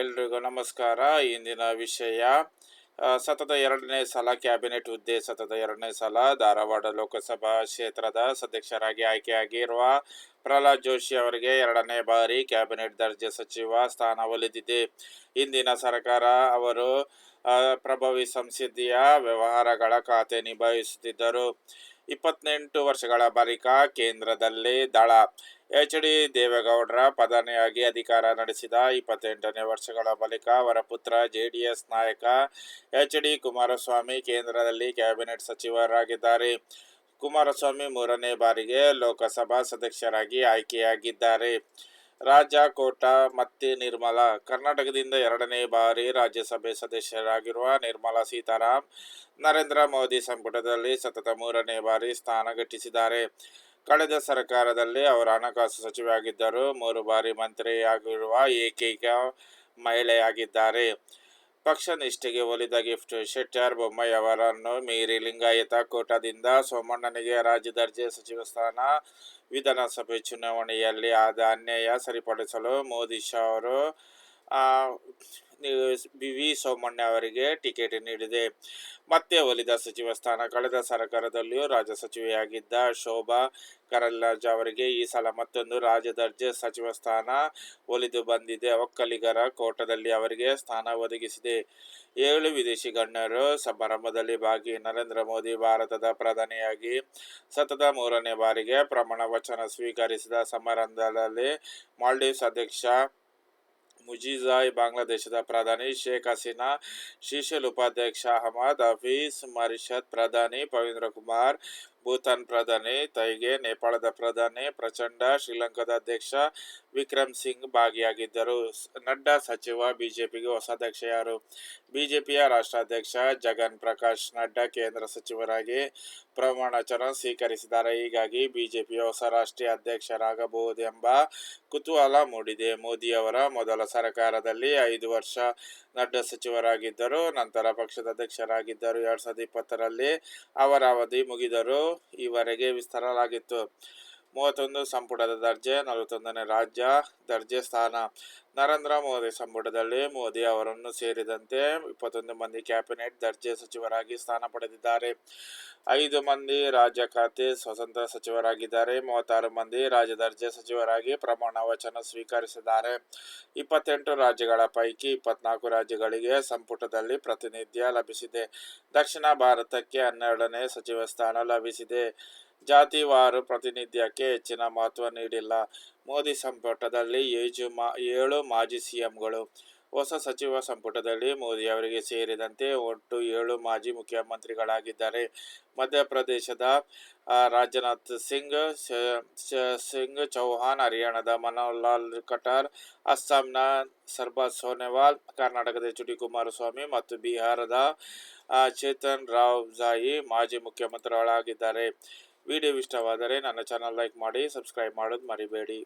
ಎಲ್ರಿಗೂ ನಮಸ್ಕಾರ. ಇಂದಿನ ವಿಷಯ ಸತತ ಎರಡನೇ ಸಲ ಕ್ಯಾಬಿನೆಟ್ ಹುದ್ದೆ, ಸತತ ಎರಡನೇ ಸಲ ಧಾರವಾಡ ಲೋಕಸಭಾ ಕ್ಷೇತ್ರದ ಸದಸ್ಯರಾಗಿ ಆಯ್ಕೆಯಾಗಿರುವ ಪ್ರಹ್ಲಾದ್ ಜೋಶಿ ಅವರಿಗೆ ಎರಡನೇ ಬಾರಿ ಕ್ಯಾಬಿನೆಟ್ ದರ್ಜೆ ಸಚಿವ ಸ್ಥಾನ ಒಲಿದಿದೆ. ಇಂದಿನ ಸರ್ಕಾರ ಅವರು ಪ್ರಭಾವಿ ಸಂಸದೀಯ ವ್ಯವಹಾರಗಳ ಖಾತೆ ನಿಭಾಯಿಸುತ್ತಿದ್ದರು. ಇಪ್ಪತ್ತೆಂಟು ವರ್ಷಗಳ ಬಳಿಕ ಕೇಂದ್ರದಲ್ಲಿ ದಳ. ಎಚ್. ಡಿ. ದೇವೇಗೌಡರ ಪ್ರಧಾನಿಯಾಗಿ ಅಧಿಕಾರ ನಡೆಸಿದ ಇಪ್ಪತ್ತೆಂಟನೇ ವರ್ಷಗಳ ಬಳಿಕ ಅವರ ಪುತ್ರ ಜೆಡಿಎಸ್ ನಾಯಕ ಎಚ್. ಡಿ. ಕುಮಾರಸ್ವಾಮಿ ಕೇಂದ್ರದಲ್ಲಿ ಕ್ಯಾಬಿನೆಟ್ ಸಚಿವರಾಗಿದ್ದಾರೆ. ಕುಮಾರಸ್ವಾಮಿ ಮೂರನೇ ಬಾರಿಗೆ ಲೋಕಸಭಾ ಸದಸ್ಯರಾಗಿ ಆಯ್ಕೆಯಾಗಿದ್ದಾರೆ. ರಾಜ ಕೋಟ ಮತ್ತೆ ನಿರ್ಮಲಾ. ಕರ್ನಾಟಕದಿಂದ ಎರಡನೇ ಬಾರಿ ರಾಜ್ಯಸಭೆ ಸದಸ್ಯರಾಗಿರುವ ನಿರ್ಮಲಾ ಸೀತಾರಾಮ್, ನರೇಂದ್ರ ಮೋದಿ ಸಂಪುಟದಲ್ಲಿ ಸತತ ಮೂರನೇ ಬಾರಿ ಸ್ಥಾನ ಗಿಟ್ಟಿಸಿದ್ದಾರೆ ಕಳೆದ ಸರ್ಕಾರದಲ್ಲಿ ಅವರು ಹಣಕಾಸು ಸಚಿವೆಯಾಗಿದ್ದರು ಮೂರು ಬಾರಿ ಮಂತ್ರಿಯಾಗಿರುವ ಏಕೈಕ ಮಹಿಳೆಯಾಗಿದ್ದಾರೆ. ಪಕ್ಷ ನಿಷ್ಠೆಗೆ ಒಲಿದ ಗಿಫ್ಟ್ ಶೆಟ್ಟರ್ ಬೊಮ್ಮಾಯಿ ಅವರನ್ನು ಮೀರಿ ಲಿಂಗಾಯತ ಕೋಟಾದಿಂದ ಸೋಮಣ್ಣನಿಗೆ ರಾಜ್ಯ ದರ್ಜೆ ಸಚಿವ ಸ್ಥಾನ ವಿಧಾನಸಭೆ ಚುನಾವಣೆಯಲ್ಲಿ ಆದ ಅನ್ಯಾಯ ಸರಿಪಡಿಸಲು ಮೋದಿ ಶಾ ಅವರು ಆ, ಬಿ ವಿ ಸೋಮಣ್ಣ ಅವರಿಗೆ ಟಿಕೆಟ್ ನೀಡಿದೆ. ಮತ್ತೆ ಒಲಿದ ಸಚಿವ ಸ್ಥಾನ, ಕಳೆದ ಸರ್ಕಾರದಲ್ಲಿಯೂ ರಾಜ್ಯ ಸಚಿವೆಯಾಗಿದ್ದ ಶೋಭಾ ಕರಂದ್ಲಾಜೆ ಅವರಿಗೆ ಈ ಸಲ ಮತ್ತೊಂದು ರಾಜ್ಯ ದರ್ಜೆ ಸಚಿವ ಸ್ಥಾನ ಒಲಿದು ಬಂದಿದೆ. ಒಕ್ಕಲಿಗರ ಕೋಟದಲ್ಲಿ ಅವರಿಗೆ ಸ್ಥಾನ ಒದಗಿಸಿದೆ. ಏಳು ವಿದೇಶಿ ಗಣ್ಯರು ಸಮಾರಂಭದಲ್ಲಿ ಭಾಗಿ ನರೇಂದ್ರ ಮೋದಿ ಭಾರತದ ಪ್ರಧಾನಿಯಾಗಿ ಸತತ ಮೂರನೇ ಬಾರಿಗೆ ಪ್ರಮಾಣ ವಚನ ಸ್ವೀಕರಿಸಿದ ಸಮಾರಂಭದಲ್ಲಿ ಮಾಲ್ಡೀವ್ಸ್ ಅಧ್ಯಕ್ಷ ಮುಜಿಜಾಯ್ ಬಾಂಗ್ಲಾದೇಶದ ಪ್ರಧಾನಿ ಶೇಖ್ ಹಸೀನಾ ಶೀಶೆಲ್ ಉಪಾಧ್ಯಕ್ಷ ಅಹಮದ್ ಹಫೀಸ್ ಮಾರಿಷತ್ ಪ್ರಧಾನಿ ಪವೀಂದ್ರ ಕುಮಾರ್ ಭೂತಾನ್ ಪ್ರಧಾನಿ, ತೈಗೆ ನೇಪಾಳದ ಪ್ರಧಾನಿ, ಪ್ರಚಂಡ ಶ್ರೀಲಂಕಾದ ಅಧ್ಯಕ್ಷ ವಿಕ್ರಮ್ ಸಿಂಗ್ ಭಾಗಿಯಾಗಿದ್ದರು. ನಡ್ಡಾ ಸಚಿವ, ಬಿಜೆಪಿಗೆ ಹೊಸ ಅಧ್ಯಕ್ಷ ಯಾರು? ಬಿಜೆಪಿಯ ರಾಷ್ಟ್ರಾಧ್ಯಕ್ಷ ಜಗನ್ ಪ್ರಕಾಶ್ ನಡ್ಡಾ ಕೇಂದ್ರ ಸಚಿವರಾಗಿ ಪ್ರಮಾಣವಚನ ಸ್ವೀಕರಿಸಿದ್ದಾರೆ. ಹೀಗಾಗಿ ಬಿಜೆಪಿಯ ಹೊಸ ರಾಷ್ಟ್ರೀಯ ಅಧ್ಯಕ್ಷರಾಗಬಹುದೆಂಬ ಕುತೂಹಲ ಮೂಡಿದೆ. ಮೋದಿ ಅವರ ಮೊದಲ ಸರ್ಕಾರದಲ್ಲಿ ಐದು ವರ್ಷ ನಡ್ಡಾ ಸಚಿವರಾಗಿದ್ದರು. ನಂತರ ಪಕ್ಷದ ಅಧ್ಯಕ್ಷರಾಗಿದ್ದರು. ಎರಡ್ ಸಾವಿರದ ಇಪ್ಪತ್ತರಲ್ಲಿ ಅವರ ಅವಧಿ ಮುಗಿದರೂ ಈವರೆಗೆ ವಿಸ್ತರಲಾಗಿತ್ತು ಮೂವತ್ತೊಂದು ಸಂಪುಟದ ದರ್ಜೆ, ನಲವತ್ತೊಂದನೇ ರಾಜ್ಯ ದರ್ಜೆ ಸ್ಥಾನ. ನರೇಂದ್ರ ಮೋದಿ ಸಂಪುಟದಲ್ಲಿ ಮೋದಿ ಅವರನ್ನು ಸೇರಿದಂತೆ ಇಪ್ಪತ್ತೊಂದು ಮಂದಿ ಕ್ಯಾಬಿನೆಟ್ ದರ್ಜೆ ಸಚಿವರಾಗಿ ಸ್ಥಾನ ಪಡೆದಿದ್ದಾರೆ. ಐದು ಮಂದಿ ರಾಜ್ಯ ಖಾತೆ ಸ್ವತಂತ್ರ ಸಚಿವರಾಗಿದ್ದಾರೆ. ಮೂವತ್ತಾರು ಮಂದಿ ರಾಜ್ಯ ದರ್ಜೆ ಸಚಿವರಾಗಿ ಪ್ರಮಾಣ ವಚನ ಸ್ವೀಕರಿಸಿದ್ದಾರೆ. ಇಪ್ಪತ್ತೆಂಟು ರಾಜ್ಯಗಳ ಪೈಕಿ ಇಪ್ಪತ್ನಾಲ್ಕು ರಾಜ್ಯಗಳಿಗೆ ಸಂಪುಟದಲ್ಲಿ ಪ್ರಾತಿನಿಧ್ಯ ಲಭಿಸಿದೆ. ದಕ್ಷಿಣ ಭಾರತಕ್ಕೆ ಹನ್ನೆರಡನೇ ಸಚಿವ ಸ್ಥಾನ ಲಭಿಸಿದೆ. ಜಾತಿವಾರು ಪ್ರಾತಿನಿಧ್ಯಕ್ಕೆ ಹೆಚ್ಚಿನ ಮಹತ್ವ ನೀಡಿಲ್ಲ. ಮೋದಿ ಸಂಪುಟದಲ್ಲಿ ಏಜು ಮಾ, ಏಳು ಮಾಜಿ ಸಿಎಂಗಳು. ಹೊಸ ಸಚಿವ ಸಂಪುಟದಲ್ಲಿ ಮೋದಿ ಅವರಿಗೆ ಸೇರಿದಂತೆ ಒಟ್ಟು ಏಳು ಮಾಜಿ ಮುಖ್ಯಮಂತ್ರಿಗಳಾಗಿದ್ದಾರೆ. ಮಧ್ಯಪ್ರದೇಶದ ರಾಜನಾಥ್ ಸಿಂಗ್ ಸಿಂಗ್ ಚೌಹಾಣ್, ಹರಿಯಾಣದ ಮನೋಹರ್ಲಾಲ್ ಕಟಾರ್, ಅಸ್ಸಾಂನ ಸರ್ಬಾಜ್ ಸೋನೆವಾಲ್, ಕರ್ನಾಟಕದ ಎಚ್ ಡಿ ಕುಮಾರಸ್ವಾಮಿ ಮತ್ತು ಬಿಹಾರದ ಚೇತನ್ ರಾವ್ ಜಾಯಿ ಮಾಜಿ ಮುಖ್ಯಮಂತ್ರಿಗಳಾಗಿದ್ದಾರೆ. ವಿಡಿಯೋ ಇಷ್ಟವಾದರೆ ನನ್ನ ಚಾನಲ್ ಲೈಕ್ ಮಾಡಿ ಸಬ್ಸ್ಕ್ರೈಬ್ ಮಾಡೋದು ಮರಿಬೇಡಿ.